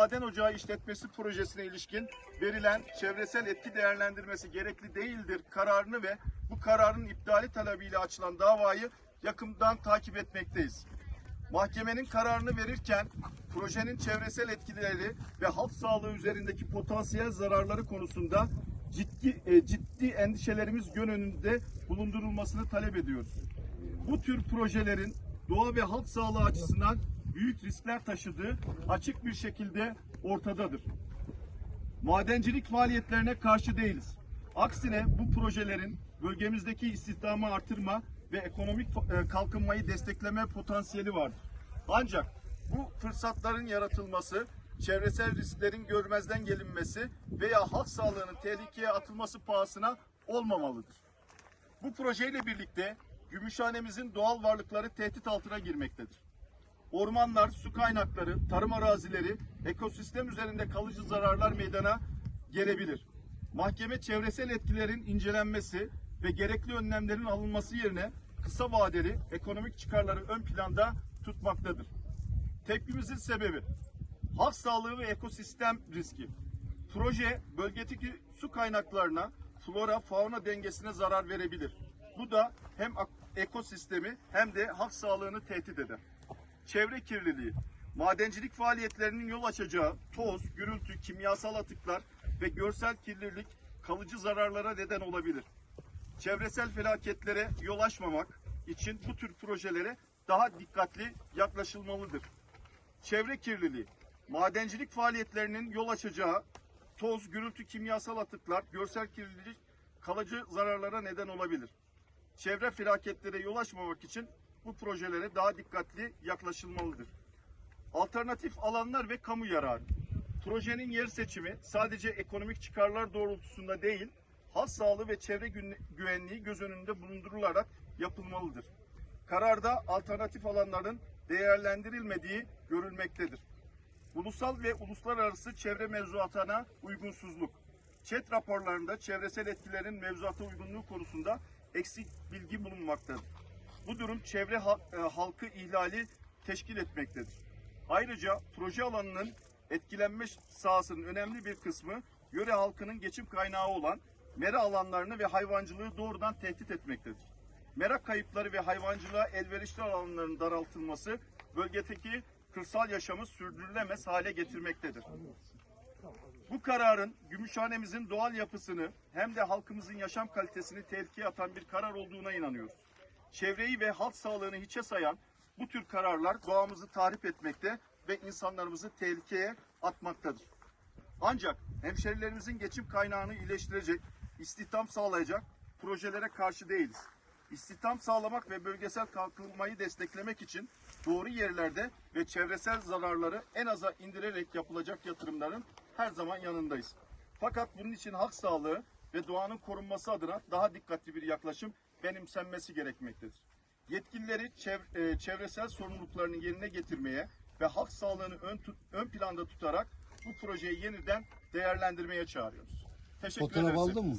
maden ocağı işletmesi projesine ilişkin verilen çevresel etki değerlendirmesi gerekli değildir kararını ve bu kararın iptali talebiyle açılan davayı yakından takip etmekteyiz. Mahkemenin kararını verirken projenin çevresel etkileri ve halk sağlığı üzerindeki potansiyel zararları konusunda ciddi e, ciddi endişelerimiz göz önünde bulundurulmasını talep ediyoruz. Bu tür projelerin doğa ve halk sağlığı açısından büyük riskler taşıdığı açık bir şekilde ortadadır. Madencilik faaliyetlerine karşı değiliz. Aksine bu projelerin bölgemizdeki istihdamı artırma ve ekonomik e, kalkınmayı destekleme potansiyeli vardır. Ancak bu fırsatların yaratılması, çevresel risklerin görmezden gelinmesi veya halk sağlığının tehlikeye atılması pahasına olmamalıdır. Bu projeyle birlikte Gümüşhanemizin doğal varlıkları tehdit altına girmektedir. Ormanlar, su kaynakları, tarım arazileri, ekosistem üzerinde kalıcı zararlar meydana gelebilir. Mahkeme çevresel etkilerin incelenmesi ve gerekli önlemlerin alınması yerine kısa vadeli ekonomik çıkarları ön planda tutmaktadır. Tepkimizin sebebi halk sağlığı ve ekosistem riski. Proje bölgedeki su kaynaklarına, flora fauna dengesine zarar verebilir. Bu da hem ekosistemi hem de halk sağlığını tehdit eder. Çevre kirliliği, madencilik faaliyetlerinin yol açacağı toz, gürültü, kimyasal atıklar ve görsel kirlilik kalıcı zararlara neden olabilir. Çevresel felaketlere yol açmamak için bu tür projelere daha dikkatli yaklaşılmalıdır. Çevre kirliliği, madencilik faaliyetlerinin yol açacağı toz, gürültü, kimyasal atıklar, görsel kirlilik kalıcı zararlara neden olabilir. Çevre felaketlere yol açmamak için bu projelere daha dikkatli yaklaşılmalıdır. Alternatif alanlar ve kamu yararı. Projenin yer seçimi sadece ekonomik çıkarlar doğrultusunda değil, halk sağlığı ve çevre gü- güvenliği göz önünde bulundurularak yapılmalıdır. Kararda alternatif alanların değerlendirilmediği görülmektedir. Ulusal ve uluslararası çevre mevzuatına uygunsuzluk. ÇED raporlarında çevresel etkilerin mevzuata uygunluğu konusunda eksik bilgi bulunmaktadır. Bu durum çevre e, halkı ihlali teşkil etmektedir. Ayrıca proje alanının etkilenme sahasının önemli bir kısmı yöre halkının geçim kaynağı olan mera alanlarını ve hayvancılığı doğrudan tehdit etmektedir. Merak kayıpları ve hayvancılığa elverişli alanların daraltılması bölgedeki kırsal yaşamı sürdürülemez hale getirmektedir. Bu kararın Gümüşhanemizin doğal yapısını hem de halkımızın yaşam kalitesini tehlikeye atan bir karar olduğuna inanıyoruz. Çevreyi ve halk sağlığını hiçe sayan bu tür kararlar doğamızı tahrip etmekte ve insanlarımızı tehlikeye atmaktadır. Ancak hemşerilerimizin geçim kaynağını iyileştirecek, istihdam sağlayacak projelere karşı değiliz. İstihdam sağlamak ve bölgesel kalkınmayı desteklemek için doğru yerlerde ve çevresel zararları en aza indirerek yapılacak yatırımların her zaman yanındayız. Fakat bunun için halk sağlığı ve doğanın korunması adına daha dikkatli bir yaklaşım benimsenmesi gerekmektedir. Yetkilileri çev- e, çevresel sorumluluklarını yerine getirmeye ve halk sağlığını ön, tut- ön planda tutarak bu projeyi yeniden değerlendirmeye çağırıyoruz. Teşekkür Fotoğraf aldın mı?